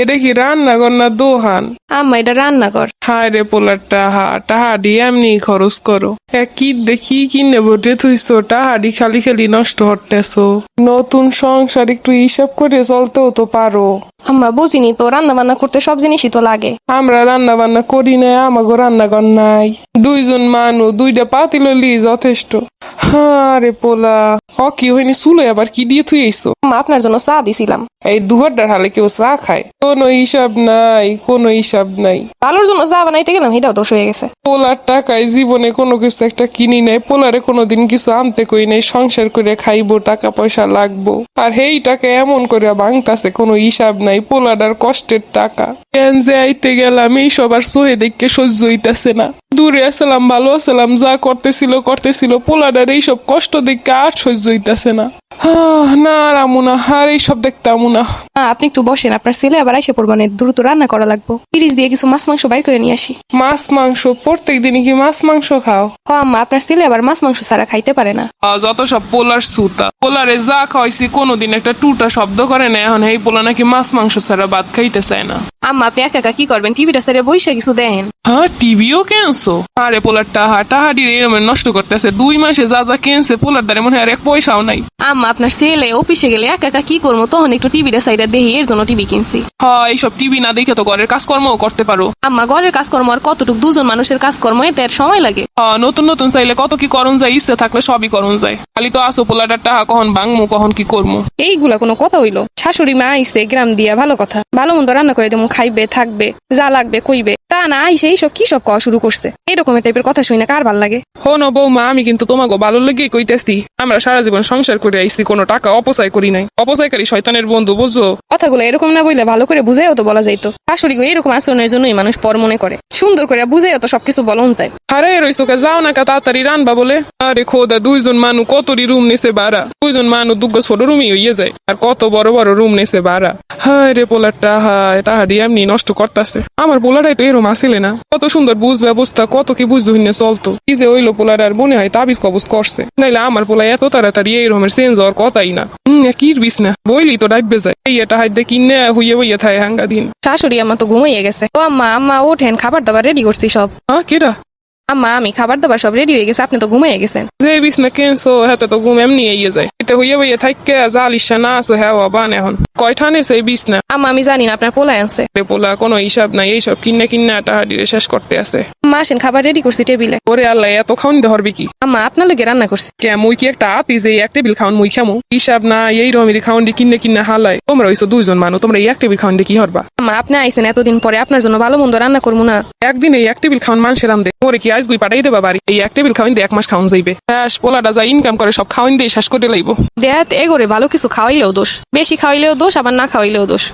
এটা কি রান্নাঘর না দোহান? আম্মা এটা রান্নাঘর। হায় রে পোলার টাহা টাহাডি এমনি খরচ করো। কি দেখি কিনে বটে থুইছো টাহাডি খালি খালি নষ্ট হতেছো নতুন সংসার একটু হিসাব করে চলতেও তো পারো। আম্মা বুঝিনি তো রান্না বান্না করতে সব জিনিসই তো লাগে। আমরা রান্না বান্না করি না আমাগো রান্নাঘর নাই। দুইজন মানুষ দুইটা পাতিল লি যথেষ্ট। হ্যাঁ রে পোলা। হ কি হয়নি? চুলে আবার কি দিয়ে থুই আম্মা আপনার জন্য চা দিছিলাম। এই দুহারটার হালে কেউ চা খায়? কোনো হিসাব নাই কোনো হিসাব নাই। ভালোর জন্য চা বানাইতে গেলাম এটাও দোষ হয়ে গেছে। পোলার টাকায় জীবনে কোনো কিছু একটা কিনি নাই পোলারে কোনোদিন কিছু আনতে কই নাই সংসার করে খাইবো টাকা পয়সা লাগবো। আর হেই টাকা এমন করে ভাঙতাছে কোনো হিসাব নাই পোলাডার কষ্টের টাকা। কেন যে আইতে গেলাম এই সবার সোহে দেখকে সহ্য হইতাছে না। দূরে আসলাম ভালো আসলাম যা করতেছিল করতেছিল পোলাডার এইসব কষ্ট দেখতে আর সহ্য হইতাছে না। না রামু না আর এইসব দেখতাম না। আপনি একটু বসেন আপনার ছেলে আবার আইসে পড়ব না দ্রুত রান্না করা লাগবো। ফ্রিজ দিয়ে কিছু মাছ মাংস বাইর করে নিয়ে আসি। মাছ মাংস প্রত্যেক দিনই কি মাছ মাংস খাও? হ আম্মা আপনার ছেলে আবার মাছ মাংস ছাড়া খাইতে পারে না। যত সব পোলার সুতা। পোলারে যা খাওয়াইছি কোনোদিন একটা টুটা শব্দ করে না এখন এই পোলা নাকি মাছ মাংস ছাড়া ভাত খাইতে চায় না। আম্মা আপনি একা একা কি করবেন? টিভিটা ছেড়ে বইসে কিছু দেখেন হ্যাঁ টিভিও কেনছো? আরে পোলার টাহা টাহাডি এরম নষ্ট করতেছে। দুই মাসে যা যা কেনছে পোলার দ্বারে মনে হয় আর এক পয়সাও নাই। আম্মা আপনার ছেলে অফিসে গেলে একা একা কি করব? তখন একটু টিভিটা সাইডে দেখি এর জন্য টিভি কিনছি। হ্যাঁ এইসব টিভি না দেখে তো ঘরের কাজকর্মও করতে পারো। আম্মা ঘরের কাজকর্ম আর কতটুকু? দুজন মানুষের কাজকর্ম এতে আর সময় লাগে। হ্যাঁ নতুন নতুন চাইলে কত কি করণ যায় ইচ্ছে থাকলে সবই করণ যায়। খালি তো আসো পোলাটার টাহা কখন ভাঙমু কখন কি করমু। এইগুলা কোনো কথা হইল? শাশুড়ি মা আইসে গ্রাম দিয়া ভালো কথা। ভালো মন্দ রান্না করে দেবো খাইবে থাকবে যা লাগবে কইবে। তা না আইসে এইসব কি সব কওয়া শুরু করছে? এরকমের টাইপের কথা শুনে না কার ভালো লাগে? হন বৌমা আমি কিন্তু তোমাকে ভালো লেগে কইতেছি। আমরা সারা জীবন সংসার করে আইছি কোনো টাকা অপচয় করি নাই। অপচয়কারী শয়তানের বন্ধু বুঝছ? কথাগুলো এরকম না বললে ভালো করে বুঝাইও তো বলা যাইতো। শাশুড়ি এরকম আচরণের জন্যই মানুষ পর মনে করে। সুন্দর করে বুঝাইও তো সবকিছু বলন যায়। আরে রইছো কে যাও না কা তাড়াতাড়ি রানবা বলে। আরে খোদা দুইজন মানু কতরি রুম নিছে বাড়া। দুইজন মানু দুগ্গ ছোট রুমই হইয়ে যায় আর কত বড় বড় রুম নিছে বাড়া। হায় রে পোলারটা হায় তাহারি এমনি নষ্ট করতেছে। আমার পোলারাই তো এরম আসিলে না। কত সুন্দর বুঝ ব্যবস্থা কত কি বুঝ হইনে চলতো। কি যে ওইলো পোলার আর মনে হয় তাবিজ কবজ করছে। নাইলে আমার পোলা এত তাড়াতাড়ি এইরমের চেঞ্জ হওয়ার কথাই না। হম কির বিস না বইলি তো ডাইবে যায়। এই এটা হাইতে কিনে হইয়ে হইয়ে থাকে হাঙ্গা দিন। শাশুড়ি আমার তো ঘুমাইয়ে গেছে। ও আম্মা আম্মা ওঠেন খাবার দাবার রেডি করছি সব। হ্যাঁ কেডা? আম্মা আমি খাবার দাবার সব রেডি হয়ে গেছে আপনি তো ঘুমাইয়ে গেছেন। যে বিছনা কেনছো হাতে তো ঘুম এমনি ইয়ে যায়। এতে হইয়া হইয়া থাককে জালিশা না আছো হ্যাঁ বান এখন। কয়ঠানে সেই বিছনা? আম্মা আমি জানি না আপনার পোলায় আছে। রে পোলা কোনো হিসাব নাই এইসব কিন্না কিন্না টাহাডিরে শেষ করতে আছে। আম্মা আসেন খাবার রেডি করছি টেবিলে। ওরে আল্লাহ এত খাওয়ানি ধরবি কি? আম্মা আপনার লোকে রান্না করছি। কে মুই কি একটা আতি যে এক টেবিল খাওয়ান মুই খামু? হিসাব না এই রমিরি খাওয়ান দি কিন্নে কিন্না হালায় তোমরা হইছো দুইজন মানুষ তোমরা এই এক টেবিল খাওয়ান দি কি হরবা? আম্মা আপনি আইসেন এতদিন পরে আপনার জন্য ভালো মন্দ রান্না করব না। একদিন এই এক টেবিল খাওয়ান মানুষের আনদে ওরে কি আজ গুই পাঠাই দেবা বাড়ি। এই এক টেবিল খাওয়াই দিয়ে এক মাস খাওয়ান যাইবে। হ্যাঁ পোলাটা যা ইনকাম করে সব খাওয়াইন দিয়ে শেষ করে লাইব। এ করে ভালো কিছু খাওয়াইলেও দোষ। বেশি খাওয়াইলেও দোষ, আবার না খাওয়াইলেও দোষ।